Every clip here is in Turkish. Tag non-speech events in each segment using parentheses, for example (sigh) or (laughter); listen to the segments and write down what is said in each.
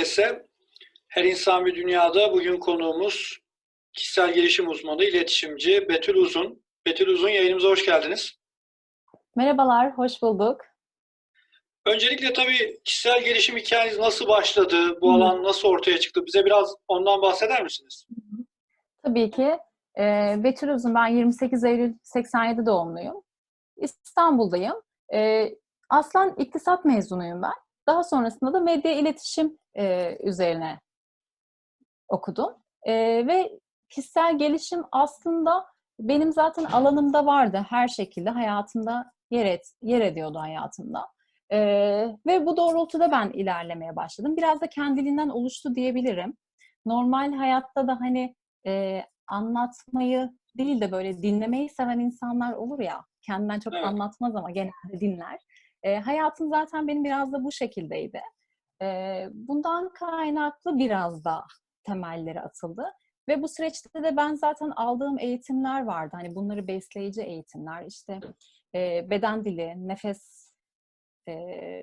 Herkese. Her insan bir dünyada bugün konuğumuz kişisel gelişim uzmanı, iletişimci Betül Uzun. Betül Uzun yayınımıza hoş geldiniz. Merhabalar, hoş bulduk. Öncelikle tabii kişisel gelişim hikayeniz nasıl başladı, bu Hı. alan nasıl ortaya çıktı? Bize biraz ondan bahseder misiniz? Tabii ki e, Betül Uzun, ben 28 Eylül 87 doğumluyum. İstanbul'dayım. E, aslan iktisat mezunuyum ben. Daha sonrasında da medya iletişim e, üzerine okudum. E, ve kişisel gelişim aslında benim zaten alanımda vardı her şekilde hayatımda yer, et, yer ediyordu hayatımda. E, ve bu doğrultuda ben ilerlemeye başladım. Biraz da kendiliğinden oluştu diyebilirim. Normal hayatta da hani e, anlatmayı değil de böyle dinlemeyi seven insanlar olur ya. Kendinden çok Evet. anlatmaz ama genelde dinler. E, hayatım zaten benim biraz da bu şekildeydi. Bundan kaynaklı biraz da temelleri atıldı. Ve bu süreçte de ben zaten aldığım eğitimler vardı. Hani bunları besleyici eğitimler, işte beden dili, nefes, e,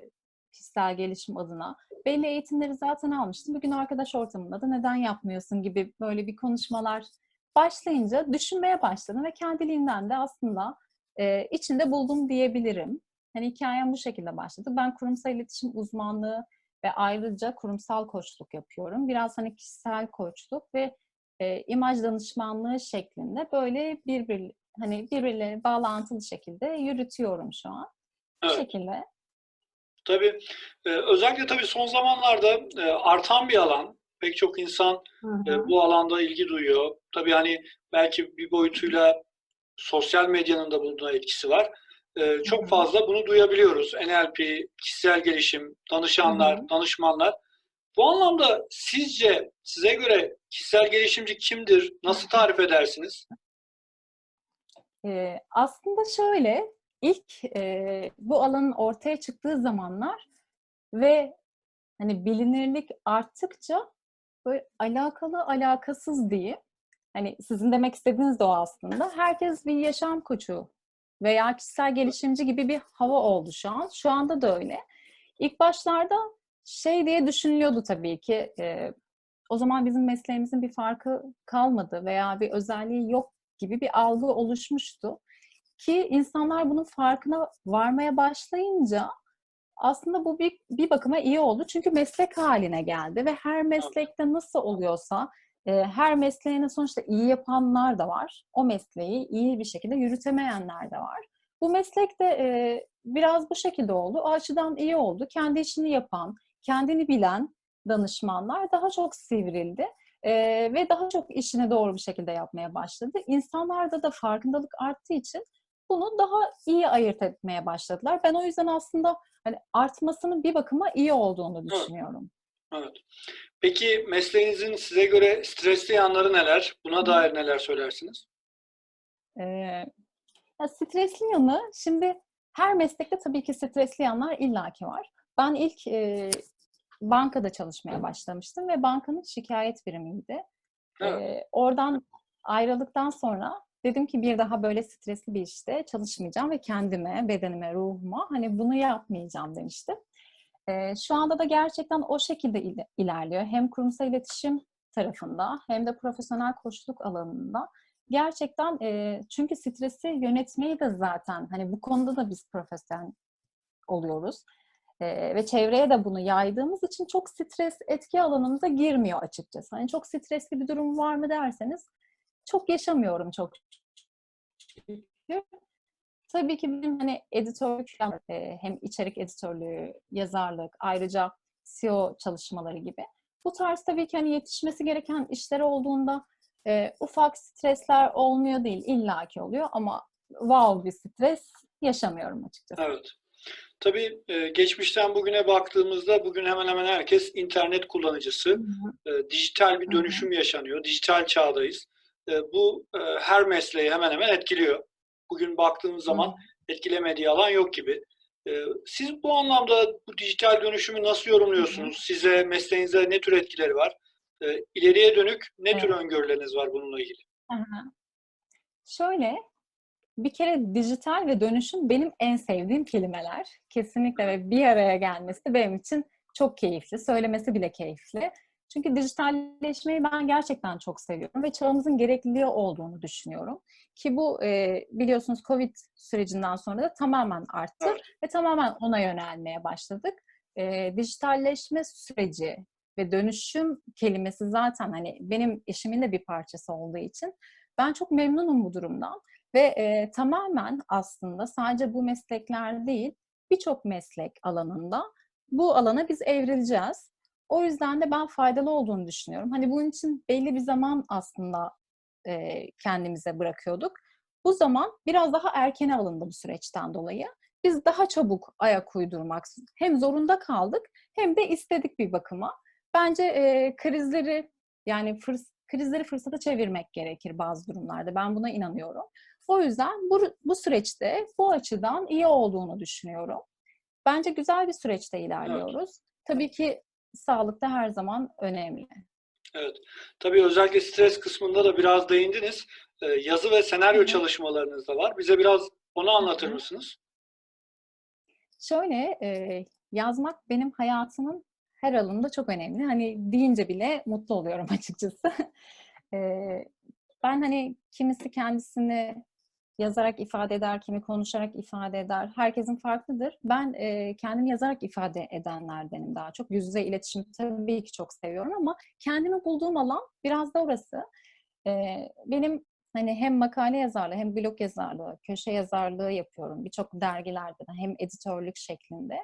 kişisel gelişim adına belli eğitimleri zaten almıştım. Bugün arkadaş ortamında da neden yapmıyorsun gibi böyle bir konuşmalar başlayınca düşünmeye başladım ve kendiliğinden de aslında içinde buldum diyebilirim. Hani hikayem bu şekilde başladı. Ben kurumsal iletişim uzmanlığı ve ayrıca kurumsal koçluk yapıyorum. Biraz hani kişisel koçluk ve e, imaj danışmanlığı şeklinde böyle birbir hani birbirleri bağlantılı şekilde yürütüyorum şu an. Bu Evet. şekilde. Tabii e, özellikle tabii son zamanlarda e, artan bir alan. Pek çok insan Hı e, hı. bu alanda ilgi duyuyor. Tabii hani belki bir boyutuyla sosyal medyanın da buna etkisi var. E, Hı çok fazla bunu duyabiliyoruz. NLP, kişisel gelişim, danışanlar, Hı hı. danışmanlar. Bu anlamda sizce size göre kişisel gelişimci kimdir? Nasıl tarif edersiniz? Ee, aslında şöyle, ilk e, bu alanın ortaya çıktığı zamanlar ve hani bilinirlik arttıkça böyle alakalı alakasız diye hani sizin demek istediğiniz de o aslında. Herkes bir yaşam koçu veya kişisel gelişimci gibi bir hava oldu şu an. Şu anda da öyle. İlk başlarda şey diye düşünülüyordu tabii ki e, o zaman bizim mesleğimizin bir farkı kalmadı veya bir özelliği yok gibi bir algı oluşmuştu. Ki insanlar bunun farkına varmaya başlayınca aslında bu bir, bir bakıma iyi oldu. Çünkü meslek haline geldi ve her meslekte nasıl oluyorsa her mesleğini sonuçta iyi yapanlar da var. O mesleği iyi bir şekilde yürütemeyenler de var. Bu meslek de e, biraz bu şekilde oldu. O açıdan iyi oldu. Kendi işini yapan, kendini bilen danışmanlar daha çok sivrildi. Ve daha çok işini doğru bir şekilde yapmaya başladı. İnsanlarda da farkındalık arttığı için bunu daha iyi ayırt etmeye başladılar. Ben o yüzden aslında hani artmasının bir bakıma iyi olduğunu düşünüyorum. Evet. Peki mesleğinizin size göre stresli yanları neler? Buna dair neler söylersiniz? Ee, ya stresli yanı, şimdi her meslekte tabii ki stresli yanlar illaki var. Ben ilk e, bankada çalışmaya başlamıştım ve bankanın şikayet birimiydi. Evet. Ee, oradan ayrıldıktan sonra dedim ki bir daha böyle stresli bir işte çalışmayacağım ve kendime, bedenime, ruhuma hani bunu yapmayacağım demiştim. Ee, şu anda da gerçekten o şekilde il- ilerliyor. Hem kurumsal iletişim tarafında hem de profesyonel koçluk alanında. Gerçekten e, çünkü stresi yönetmeyi de zaten hani bu konuda da biz profesyonel oluyoruz. Ee, ve çevreye de bunu yaydığımız için çok stres etki alanımıza girmiyor açıkçası. Hani çok stresli bir durum var mı derseniz çok yaşamıyorum çok. Tabii ki benim hani editörlük, e, hem içerik editörlüğü, yazarlık, ayrıca SEO çalışmaları gibi. Bu tarz tabii ki hani yetişmesi gereken işler olduğunda e, ufak stresler olmuyor değil, illaki oluyor ama wow bir stres yaşamıyorum açıkçası. Evet. Tabii e, geçmişten bugüne baktığımızda bugün hemen hemen herkes internet kullanıcısı. Hı hı. E, dijital bir Hı hı. dönüşüm yaşanıyor. Dijital çağdayız. Bu her mesleği hemen hemen etkiliyor. Bugün baktığımız zaman etkilemediği alan yok gibi. E, siz bu anlamda bu dijital dönüşümü nasıl yorumluyorsunuz? Size, mesleğinize ne tür etkileri var? E, ileriye dönük ne tür öngörüleriniz var bununla ilgili? Şöyle, bir kere dijital ve dönüşüm benim en sevdiğim kelimeler. Kesinlikle ve bir araya gelmesi benim için çok keyifli. Söylemesi bile keyifli. Çünkü dijitalleşmeyi ben gerçekten çok seviyorum ve çağımızın gerekliliği olduğunu düşünüyorum. Ki bu e, biliyorsunuz Covid sürecinden sonra da tamamen arttı Evet. ve tamamen ona yönelmeye başladık. E, dijitalleşme süreci ve dönüşüm kelimesi zaten hani benim işimin de bir parçası olduğu için ben çok memnunum bu durumdan ve e, tamamen aslında sadece bu meslekler değil birçok meslek alanında bu alana biz evrileceğiz. O yüzden de ben faydalı olduğunu düşünüyorum. Hani bunun için belli bir zaman aslında e, kendimize bırakıyorduk. Bu zaman biraz daha erkene alındı bu süreçten dolayı. Biz daha çabuk ayak uydurmak hem zorunda kaldık hem de istedik bir bakıma. Bence e, krizleri yani fırs- krizleri fırsata çevirmek gerekir bazı durumlarda. Ben buna inanıyorum. O yüzden bu, bu süreçte bu açıdan iyi olduğunu düşünüyorum. Bence güzel bir süreçte ilerliyoruz. Tabii ki sağlık da her zaman önemli. Evet. Tabii özellikle stres kısmında da biraz değindiniz. Ee, yazı ve senaryo hı. çalışmalarınız da var. Bize biraz onu anlatır mısınız? Şöyle e, yazmak benim hayatımın her alanında çok önemli. Hani deyince bile mutlu oluyorum (laughs) açıkçası. E, ben hani kimisi kendisini yazarak ifade eder, kimi konuşarak ifade eder. Herkesin farklıdır. Ben e, kendimi yazarak ifade edenlerdenim daha çok. Yüz yüze iletişim tabii ki çok seviyorum ama kendimi bulduğum alan biraz da orası. E, benim hani hem makale yazarlığı hem blog yazarlığı, köşe yazarlığı yapıyorum. Birçok dergilerde de hem editörlük şeklinde.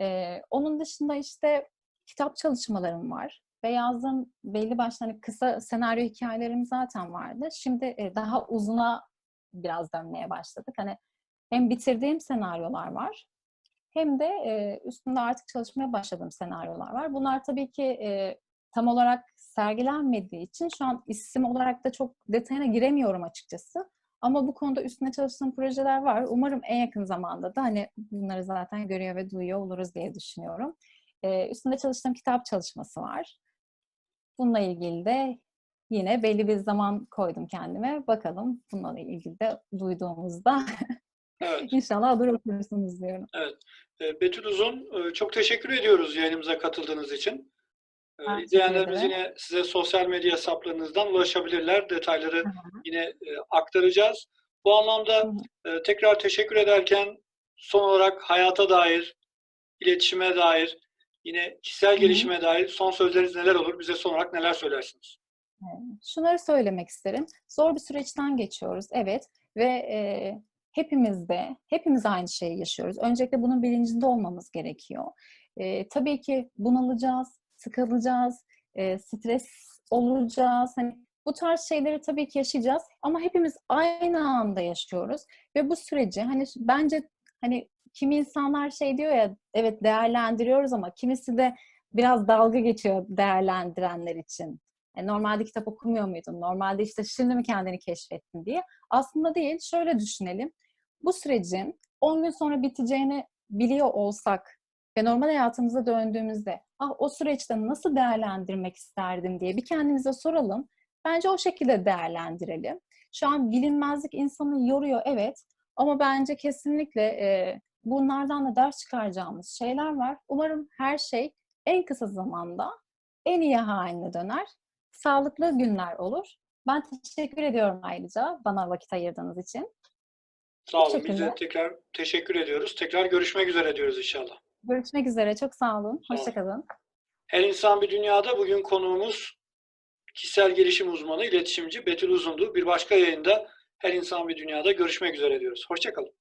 E, onun dışında işte kitap çalışmalarım var ve yazdığım belli başlı hani kısa senaryo hikayelerim zaten vardı. Şimdi e, daha uzuna biraz dönmeye başladık. Hani hem bitirdiğim senaryolar var hem de e, üstünde artık çalışmaya başladığım senaryolar var. Bunlar tabii ki e, tam olarak sergilenmediği için şu an isim olarak da çok detayına giremiyorum açıkçası. Ama bu konuda üstüne çalıştığım projeler var. Umarım en yakın zamanda da hani bunları zaten görüyor ve duyuyor oluruz diye düşünüyorum. E, üstünde çalıştığım kitap çalışması var. Bununla ilgili de yine belli bir zaman koydum kendime. Bakalım bununla ilgili de duyduğumuzda Evet. (laughs) inşallah olur okursunuz diyorum. Ee, Betül Uzun, e, çok teşekkür ediyoruz yayınımıza katıldığınız için. Ee, Ben İzleyenlerimiz yine size sosyal medya hesaplarınızdan ulaşabilirler. Detayları Hı yine e, aktaracağız. Bu anlamda Hı e, tekrar teşekkür ederken son olarak hayata dair, iletişime dair, yine kişisel hı. gelişime dair son sözleriniz neler olur? Bize son olarak neler söylersiniz? Şunları söylemek isterim. Zor bir süreçten geçiyoruz, evet. Ve e, hepimiz de, hepimiz aynı şeyi yaşıyoruz. Öncelikle bunun bilincinde olmamız gerekiyor. E, tabii ki bunalacağız, sıkılacağız, e, stres olacağız. Hani bu tarz şeyleri tabii ki yaşayacağız ama hepimiz aynı anda yaşıyoruz ve bu süreci hani bence hani kimi insanlar şey diyor ya evet değerlendiriyoruz ama kimisi de biraz dalga geçiyor değerlendirenler için. E, normalde kitap okumuyor muydun? Normalde işte şimdi mi kendini keşfettin diye. Aslında değil. Şöyle düşünelim. Bu sürecin 10 gün sonra biteceğini biliyor olsak ve normal hayatımıza döndüğümüzde ah o süreçte nasıl değerlendirmek isterdim diye bir kendimize soralım. Bence o şekilde değerlendirelim. Şu an bilinmezlik insanı yoruyor evet ama bence kesinlikle e, bunlardan da ders çıkaracağımız şeyler var. Umarım her şey en kısa zamanda en iyi haline döner. Sağlıklı günler olur. Ben teşekkür ediyorum ayrıca bana vakit ayırdığınız için. Sağ olun. Biz de tekrar teşekkür ediyoruz. Tekrar görüşmek üzere diyoruz inşallah. Görüşmek üzere. Çok sağ olun. Sağ olun. Hoşçakalın. Her insan bir dünyada bugün konuğumuz kişisel gelişim uzmanı, iletişimci Betül Uzundu. Bir başka yayında Her insan bir dünyada görüşmek üzere diyoruz. Hoşçakalın.